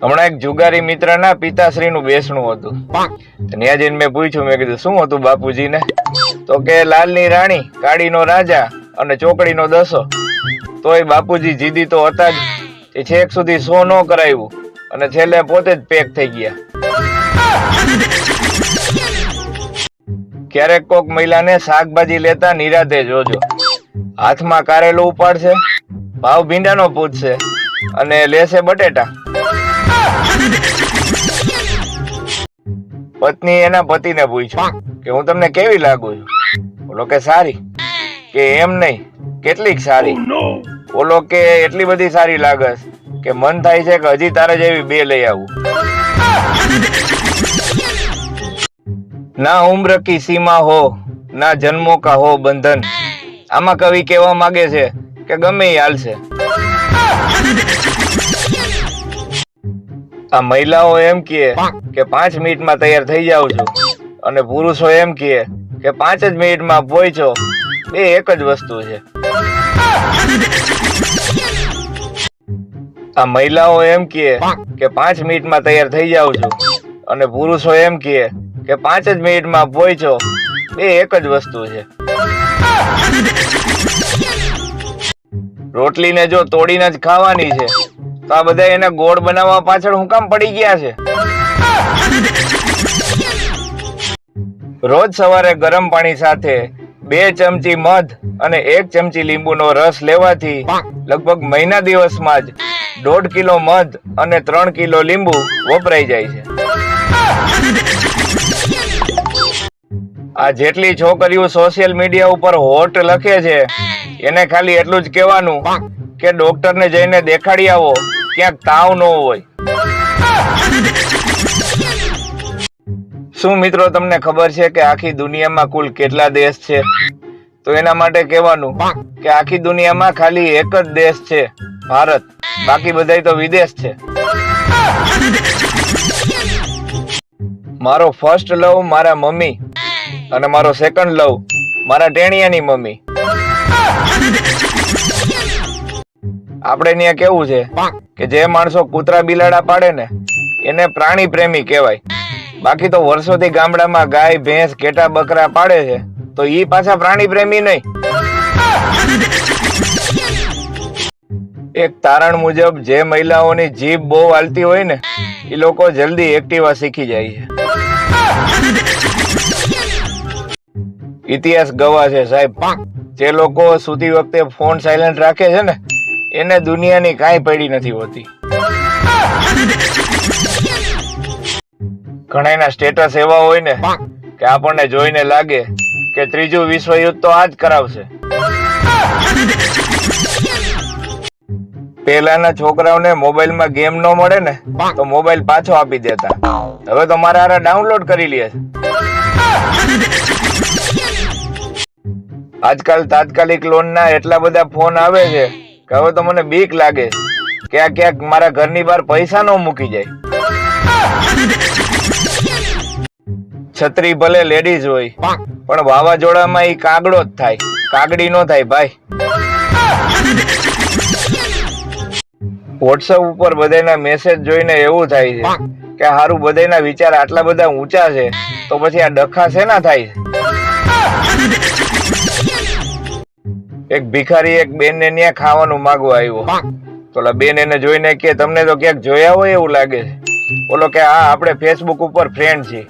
હમણાં એક જુગારી મિત્રના પિતાશ્રીનું બેસણું હતું. ત્યાં જઈને મેં પૂછ્યું મેં કીધું શું હતું બાપુજીને? તો કે લાલની રાણી કાળીનો રાજા અને ચોકડીનો દસો. તોય બાપુજી જીદી તો હતા જ. એ છેક સુધી સો ન કરાવ્યું અને છેલ્લે પોતે જ પેક થઈ ગયા. ક્યારેક કોક મહિલાને શાકભાજી લેતા નિરાતે જોજો. હાથમાં કારેલું ઉપાડશે ભાવ ભીંડાનો પૂછશે અને લેશે બટેટા. પત્ની એના પતિને પૂછ્યું કે હું તમને કેવી લાગુ છું? બોલો કે સારી. કે એમ નહીં કેટલીક સારી. બોલો કે એટલી બધી સારી લાગસ કે મન થાય છે કે હજી તારે જેવી બે લઈ આવું. ના ઉમ્ર કી સીમા હો ના જન્મો કા હો બંધન. આમાં કવિ કહેવા માંગે છે કે ગમે હાલશે. આ મહિલાઓ એમ કહે કે પાંચ મિનિટમાં તૈયાર થઈ જાઉં છું. અને પુરુષો એમ કહે કે પાંચ જ મિનિટમાં પહોંચો. બે એક જ વસ્તુ છે. આ મહિલાઓ એમ કહે કે પાંચ મિનિટમાં તૈયાર થઈ જાઉં છું. અને પુરુષો એમ કહે કે પાંચ જ મિનિટમાં પહોંચો. બે એક જ વસ્તુ છે. રોટલીને જો તોડીને જ ખાવાની છે તો આ બધા એને ગોળ બનાવવા પાછળ હું કામ પડી ગયા છે. રોજ સવારે ગરમ પાણી સાથે બે ચમચી મધ અને એક ચમચી લીંબુનો રસ લેવાથી લગભગ મહિના દિવસમાં જ દોઢ કિલો મધ અને ત્રણ કિલો લીંબુ વપરાઈ જાય છે. આ જેટલી છોકરીઓ સોશિયલ મીડિયા ઉપર હોટ લખે છે, એને ખાલી એટલું જ કહેવાનું કે ડોક્ટરને જઈને દેખાડી આવો. ક્યાંક તાવ ન હોય. શું મિત્રો તમને ખબર છે કે આખી દુનિયામાં કુલ કેટલા દેશ છે? તો એના માટે કહેવાનું કે આખી દુનિયામાં ખાલી એક જ દેશ છે, ભારત. બાકી બધા તો વિદેશ છે. મારો ફર્સ્ટ લવ મારા મમ્મી અને મારો સેકન્ડ લવ મારા ટેણિયાની મમ્મી. આપણે ત્યાં કેવું છે? કે જે માણસો કૂતરા બિલાડા પાડે ને, એને પ્રાણી પ્રેમી કહેવાય. બાકી તો વર્ષોથી ગામડામાં ગાય, ભેંસ કેટા બકરા પાડે છે, તો ઈ પાછા પ્રાણી પ્રેમી નહીં. એક તારણ મુજબ જે મહિલાઓની જીભ બહુ હાલતી હોય ને એ લોકો જલ્દી એક્ટિવા શીખી જાય છે. ઇતિહાસ ગવા છે સાહેબ. જે લોકો સુતી વખતે ફોન સાયલેન્ટ રાખે છે ને એને દુનિયાની કાંઈ પડી નથી હોતી. ઘણાના સ્ટેટસ એવા હોય ને કે આપણને જોઈને લાગે કે ત્રીજું વિશ્વયુદ્ધ તો આજ કરાવશે. પહેલાના છોકરાઓને મોબાઈલમાં ગેમ ન મળે ને તો મોબાઈલ પાછો આપી દેતા. હવે તો મારા હારા ડાઉનલોડ કરી લે આજકાલ તાત્કાલિક લોનના એટલા બધા ફોન આવે છે કે હવે તો મને બીક લાગે છે. ક્યાંક ક્યાંક મારા ઘરની બહાર પૈસા ન મૂકી જાય. છત્રી ભલે લેડીઝ હોય, પણ વાવાઝોડામાં ઈ કાગડો જ થાય. કાગડી નો થાય ભાઈ. વોટ્સઅપ ઉપર બધાના મેસેજ જોઈને એવું થાય છે કે હારું બધાના વિચાર આટલા બધા ઊંચા છે, તો પછી આ ડખા શેના થાય છે? એક ભિખારી એક બેન ને ત્યાં ખાવાનું માગવા આવ્યો. તો બેન એને જોઈને કે, તમને તો ક્યાંક જોયા હોય એવું લાગે છે. બોલો કે, હા, આપણે ફેસબુક ઉપર ફ્રેન્ડ છીએ.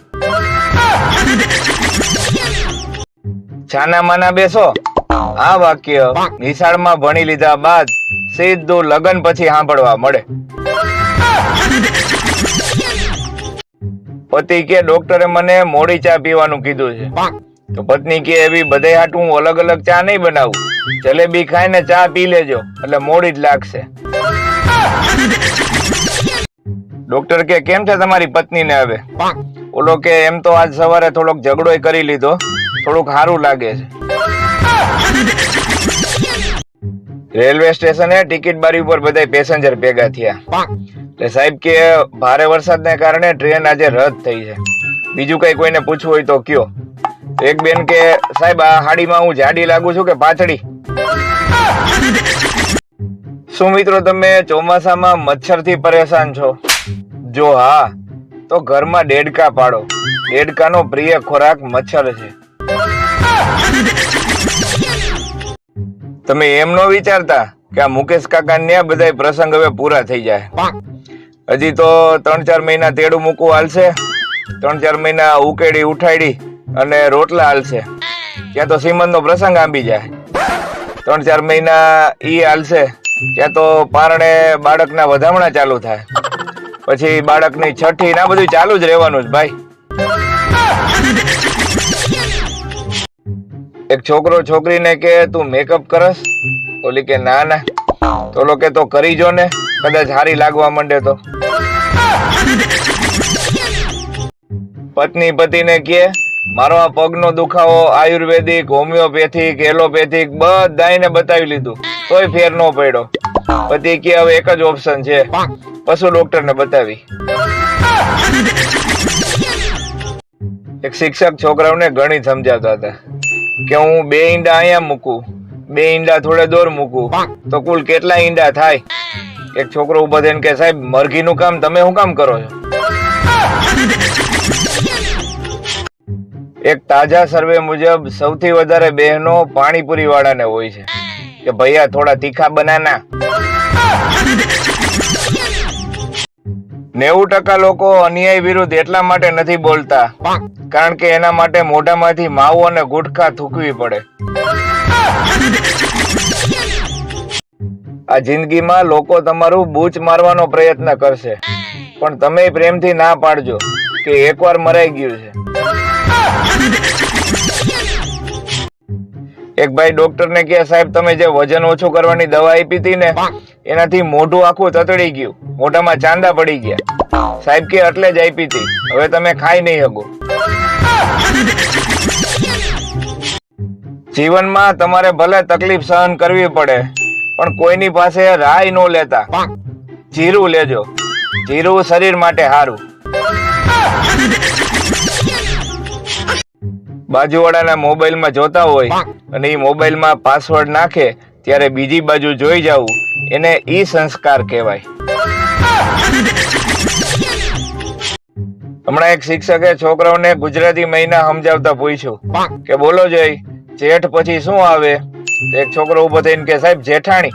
છાના માના બેસો. આ વાક્ય નિશાળમાં ભણી લીધા બાદ સીધું લગન પછી સાંભળવા મળે. પતિ કે, ડોક્ટરે મને મોડી ચા પીવાનું કીધું છે. તો પત્ની કે, એવી બધે હાટું અલગ અલગ ચા નહીં બનાવું. જલેબી ખાઈને ચા પી લેજો. એટલે મોડી જ લાગશે. ડોક્ટર કે, કેમ છે તમારી પત્નીને હવે? ઓલો કે, એમ તો આજ સવારે થોડોક ઝઘડો કરી લીધો. થોડુંક સારું લાગે છે. રેલવે સ્ટેશને ટિકિટ બારી ઉપર બધા પેસેન્જર ભેગા થયા. એટલે સાહેબ કે, ભારે વરસાદને કારણે ટ્રેન આજે રદ થઈ છે. બીજું કઈ કોઈને પૂછવું હોય તો કયો. એક બેન કે, સાહેબ, આ હાડીમાં હું જાડી લાગુ છું કે પાતળી શું મિત્રો તમે ચોમાસામાં મચ્છરથી પરેશાન છો? જો હા, તો ઘરમાં દેડકા પાડો. ડેડકાનો પ્રિય ખોરાક મચ્છર છે. તમે એમ નો વિચારતા કે આ મુકેશ કાકા ને બધા પ્રસંગ હવે પૂરા થઈ જાય. હજી તો ત્રણ ચાર મહિના તેડું મૂકવું હાલશે. ત્રણ ચાર મહિના ઉકેડી, ઉઠાડી અને રોટલા હાલશે. ત્યાં તો શ્રીમંત નો પ્રસંગ આંબી જાય. ત્રણ ચાર મહિના ઈ હાલશે. ત્યાં તો પારણે બાળકના વધામણા ચાલુ થાય. પછી બાળકની છઠ્ઠી ના બધું ચાલુ જ રહેવાનું જ ભાઈ. એક છોકરો છોકરીને કે, તું મેકઅપ કરસ? ઓલી કે, ના ના. તો લોકો તો કરી જો ને, કદાચ હારી લાગવા માંડે તો. પત્ની પતિને કે મારો આ પગનો દુખાવો આયુર્વેદિક, હોમિયોપેથિક, એલોપેથિક બધાને બતાવી લીધું. તોય ફેર ન પડ્યો. પતિ કે હવે એક જ ઓપ્શન છે. પશુ ડોક્ટરને બતાવી. એક શિક્ષક છોકરાઓને ગણિત સમજાવતા હતા કે હું બે ઈંડા અહીંયા મૂકું, બે ઈંડા થોડે દૂર મૂકું, તો કુલ કેટલા ઈંડા થાય? એક છોકરો ઊભો થઈને કે, સાહેબ, મરઘીનું કામ તમે શું કામ કરો છો? એક તાજા સર્વે મુજબ સૌથી વધારે બહેનો પાણીપુરી વાળાને હોય છે. કે ભૈયા, થોડા તીખા બનાના. નેવું ટકા લોકો અન્યાય વિરુદ્ધ એટલા માટે નથી બોલતા, કારણ કે એના માટે મોઢામાંથી માવો અને ગુટખા થૂકવી પડે. આ જિંદગીમાં લોકો તમારું બૂચ મારવાનો પ્રયત્ન કરશે. પણ તમે પ્રેમથી ના પાડજો કે એકવાર મરાઈ ગયું છે. એક ભાઈ ડોક્ટર ને કે સાહેબ, તમે જે વજન ઓછું કરવાની દવા આપી હતી ને, એનાથી મોઢું આખું તતડી ગયું. મોઢામાં ચાંદા પડી ગયા. સાહેબ કે એટલે જ આપી હતી. હવે તમે ખાઈ નહીં શકો. જીવનમાં તમારે ભલે તકલીફ સહન કરવી પડે, પણ કોઈની પાસે રાય ન લેતા. જીરું લેજો. જીરું શરીર માટે સારું. બાજુવાળાના મોબાઈલમાં જોતા હોય અને એ મોબાઈલમાં પાસવર્ડ નાખે ત્યારે બીજી બાજુ જોઈ જવું. એને ઈ સંસ્કાર કહેવાય. હમણાં એક શિક્ષકે છોકરાઓને ગુજરાતી મહિના સમજાવતા પૂછ્યું કે બોલો જય જેઠ પછી શું આવે? એક છોકરો ઊભો થઈને કે સાહેબ જેઠાણી.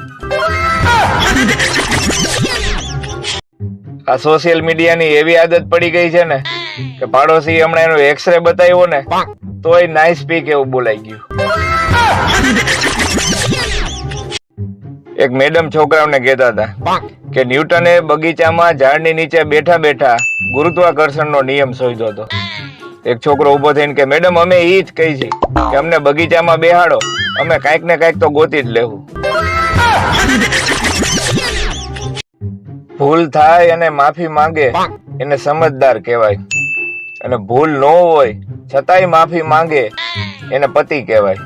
આ સોશિયલ મીડિયાની એવી આદત પડી ગઈ છે ને કે પાડોશી હમણાં એનો એક્સરે બતાવ્યો ને તોય નાઈસ પીક એવું બોલાઈ ગયું. એક મેડમ છોકરાઓને કહેતા હતા કે ન્યૂટને બગીચામાં ઝાડની નીચે બેઠા બેઠા ગુરુત્વાકર્ષણનો નિયમ શોધ્યો હતો. એક છોકરો ઊભો થઈને કે મેડમ અમે એ જ કહી છે કે અમને બગીચામાં બેહાડો, અમે કાંઈક ને કાંઈક તો ગોતી જ લેવું. ભૂલ થાય અને માફી માંગે એને સમજદાર કહેવાય. અને ભૂલ ન હોય છતાંય માફી માંગે એને પતિ કહેવાય.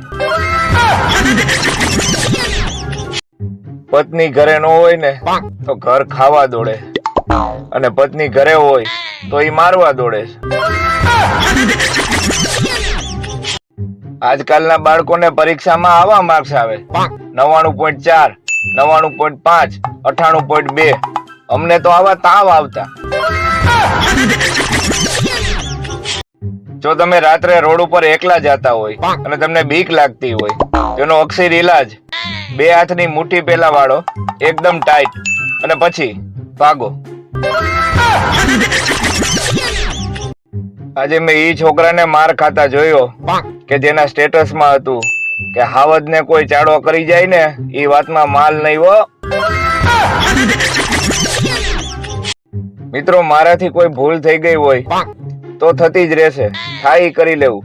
પત્ની ઘરે ન હોય ને તો ઘર ખાવા દોડે. અને પત્ની ઘરે હોય તો એ મારવા દોડે આજકાલના બાળકોને પરીક્ષામાં આવા માર્ક્સ આવે. નવાણું પોઈન્ટ ચાર નવાણું પોઈન્ટ પાંચ અઠાણું પોઈન્ટ બે. અમને તો આવા તાવ આવતા. જો તમે રાત્રે રોડ ઉપર એકલા જતા હોય અને તમને બીક લાગતી હોય, તેનો અક્ષર ઈલાજ. બે હાથની મુઠ્ઠી પેલા વાળો એકદમ ટાઈટ અને પછી, ભાગો. આજે મેં ઈ છોકરાને માર ખાતા જોયો કે જેના સ્ટેટસમાં હતું કે હાવજ ને કોઈ ચાડો કરી જાય ને, ઈ વાતમાં માલ નહીં હો. મિત્રો, મારાથી કોઈ ભૂલ થઈ ગઈ હોય તો થતી જ રહેશે. થાય કરી લેવું.